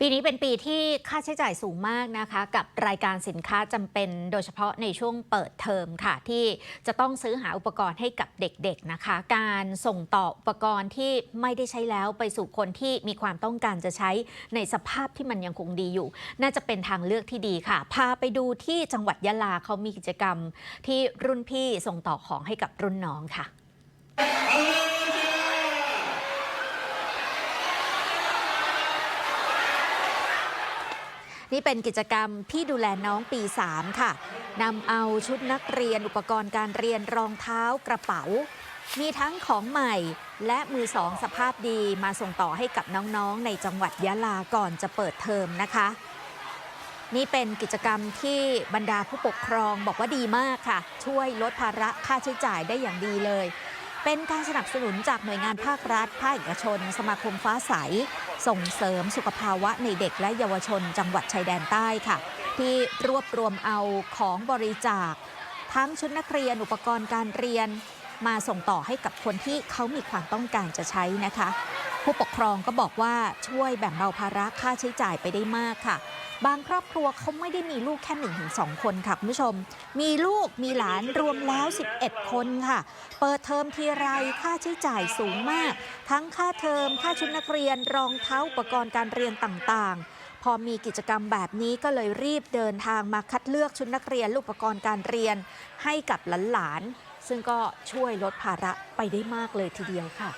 ปีนี้เป็นปีที่ค่าใช้จ่ายสูงมากนะคะ กับรายการสินค้าจำเป็นโดยเฉพาะในช่วงเปิดเทอมค่ะ ที่จะต้องซื้อหาอุปกรณ์ให้กับเด็กๆนะคะ การส่งต่ออุปกรณ์ที่ไม่ได้ใช้แล้วไปสู่คนที่มีความต้องการจะใช้ในสภาพที่มันยังคงดีอยู่ น่าจะเป็นทางเลือกที่ดีค่ะ พาไปดูที่จังหวัดยะลาเขามีกิจกรรม ที่รุ่นพี่ส่งต่อของให้กับรุ่นน้องค่ะ นี่เป็นกิจกรรมพี่ดูแลน้องปี 3 ค่ะนำเอาชุดนักเรียนอุปกรณ์การเรียนรองเท้ากระเป๋า มีทั้งของใหม่และมือสองสภาพดีมาส่งต่อให้กับน้องๆ ในจังหวัดยะลาก่อนจะเปิดเทอมนะคะ นี่เป็นกิจกรรมที่บรรดาผู้ปกครองบอกว่าดีมากค่ะ ช่วยลดภาระค่าใช้จ่ายได้อย่างดีเลย เป็นการสนับสนุนจากหน่วยงานภาครัฐ ภาคเอกชน สมาคมฟ้าใส ส่งเสริมสุขภาวะในเด็กและเยาวชนจังหวัดชายแดนใต้ค่ะ ที่รวบรวมเอาของบริจาค ทั้งชุดนักเรียนอุปกรณ์การเรียน มาส่งต่อให้กับคนที่เขามีความต้องการจะใช้นะคะ ผู้ปกครองก็บอกว่าช่วยแบ่งเบาภาระค่าใช้จ่ายไปได้มากค่ะ บางครอบครัวเขาไม่ได้มีลูกแค่1นถึงสคนค่ะคุณผู้ชม มีลูกมีหลานรวมแล้ว 11 คนค่ะ เปิดเทอมทีไรค่าใช้จ่ายสูงมาก ทั้งค่าเทอมค่าชุดนักเรียนรองเท้าอุปกรณ์การเรียนต่างๆพอมีกิจกรรมแบบนี้ก็เลยรีบเดินทางมาคัดเลือกชุดนักเรียนอุปกรณ์การเรียนให้กับหลานๆ ซึ่งก็ช่วยลดภาระไปได้มากเลยทีเดียวค่ะ